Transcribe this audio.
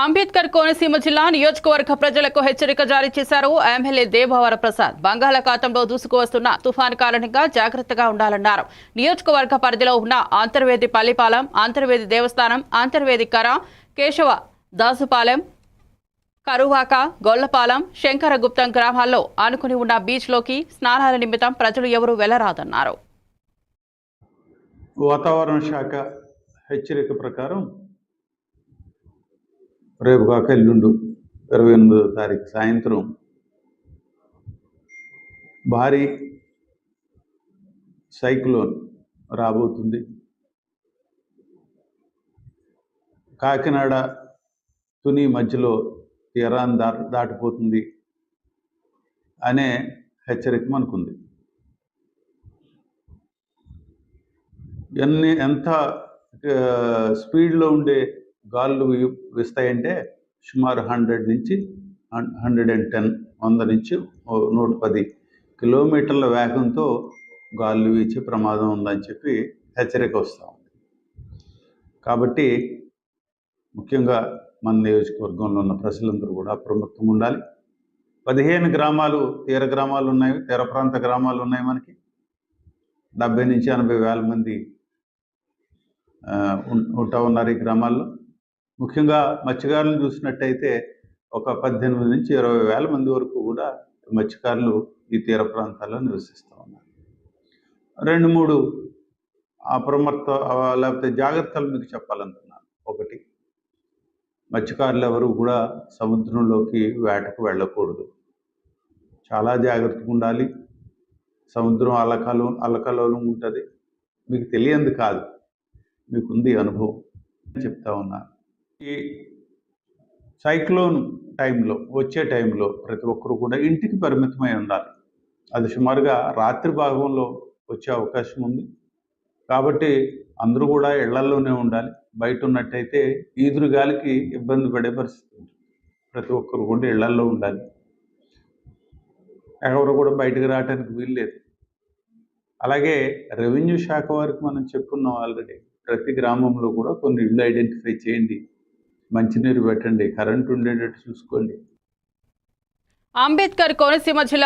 అంబేద్కర్ కోనసీమ జిల్లా నియోజకవర్గ ప్రజలకు హెచ్చరిక జారీ చేశారు ఎమ్మెల్యే దేవవర ప్రసాద్. బంగాళాఖాతంలో దూసుకువస్తున్న తుఫాను కారణంగా జాగ్రత్తగా ఉండాలన్నారు. నియోజకవర్గ పరిధిలో ఉన్న అంతర్వేది పల్లిపాలెం అంతర్వేది దేవస్థానం అంతర్వేది కర కేశవ దాసుపాలెం కరువాక గొల్లపాలెం శంకరగుప్తం గ్రామాల్లో ఆనుకుని ఉన్న బీచ్లోకి స్నానాల నిమిత్తం ప్రజలు ఎవరూ వెళ్ళరాదన్నారు. వాతావరణ శాఖ హెచ్చరిక ప్రకారం రేపు కాక ఎల్లుండు ఇరవై ఎనిమిదో తారీఖు సాయంత్రం భారీ సైక్లోన్ రాబోతుంది. కాకినాడ తుని మధ్యలో తీరాన్ని దా దాటిపోతుంది అనే హెచ్చరిక మనకుంది. ఎన్ని ఎంత స్పీడ్లో ఉండే గాలులు వీ- వీస్తాయంటే సుమారు హండ్రెడ్ నుంచి హండ్రెడ్ అండ్ టెన్ వంద నుంచి ఓ నూట పది కిలోమీటర్ల వేగంతో గాలులు వీచే ప్రమాదం ఉందని చెప్పి హెచ్చరిక వస్తూ ఉంది. కాబట్టి ముఖ్యంగా మన నియోజకవర్గంలో ఉన్న ప్రజలందరూ కూడా అప్రమత్తంగా ఉండాలి. పదిహేను గ్రామాలు తీర గ్రామాలు ఉన్నాయి తీర ప్రాంత గ్రామాలు ఉన్నాయి మనకి. డెబ్బై నుంచి ఎనభై వేల మంది ఉంటా ఉన్నారు ఈ గ్రామాల్లో. ముఖ్యంగా మత్స్యకారులను చూసినట్టయితే ఒక పద్దెనిమిది నుంచి ఇరవై వేల మంది వరకు కూడా మత్స్యకారులు ఈ తీర ప్రాంతాల్లో నివసిస్తూ ఉన్నారు. రెండు మూడు అప్రమత్త లేకపోతే జాగ్రత్తలు మీకు చెప్పాలనుకున్నాను. ఒకటి మత్స్యకారులు ఎవరు కూడా సముద్రంలోకి వేటకు వెళ్ళకూడదు. చాలా జాగ్రత్తగా ఉండాలి. సముద్రం అలకలు అలకలోలం ఉంటుంది. మీకు తెలియంది కాదు. మీకుంది అనుభవం చెప్తా ఉన్నాను ఈ సైక్లోన్ టైంలో వచ్చే టైంలో ప్రతి ఒక్కరు కూడా ఇంటికి పరిమితమై ఉండాలి. అది సుమారుగా రాత్రి భాగంలో వచ్చే అవకాశం ఉంది. కాబట్టి అందరూ కూడా ఇళ్ళల్లోనే ఉండాలి. బయట ఉన్నట్టయితే ఈదురు గాలికి ఇబ్బంది పడే పరిస్థితి ప్రతి ఒక్కరు కూడా ఇళ్ళల్లో ఉండాలి. ఎవరు కూడా బయటకు రావడానికి వీల్లేదు అలాగే రెవెన్యూ శాఖ వారికి మనం చెప్పుకున్నాం ఆల్రెడీ. ప్రతి గ్రామంలో కూడా కొన్ని ఇళ్ళు ఐడెంటిఫై చేయండి. మంచినీరు పెట్టండి కరెంటు ఉండేటట్టు చూసుకోండి. అంబేద్కర్ కోనసీమ జిల్లా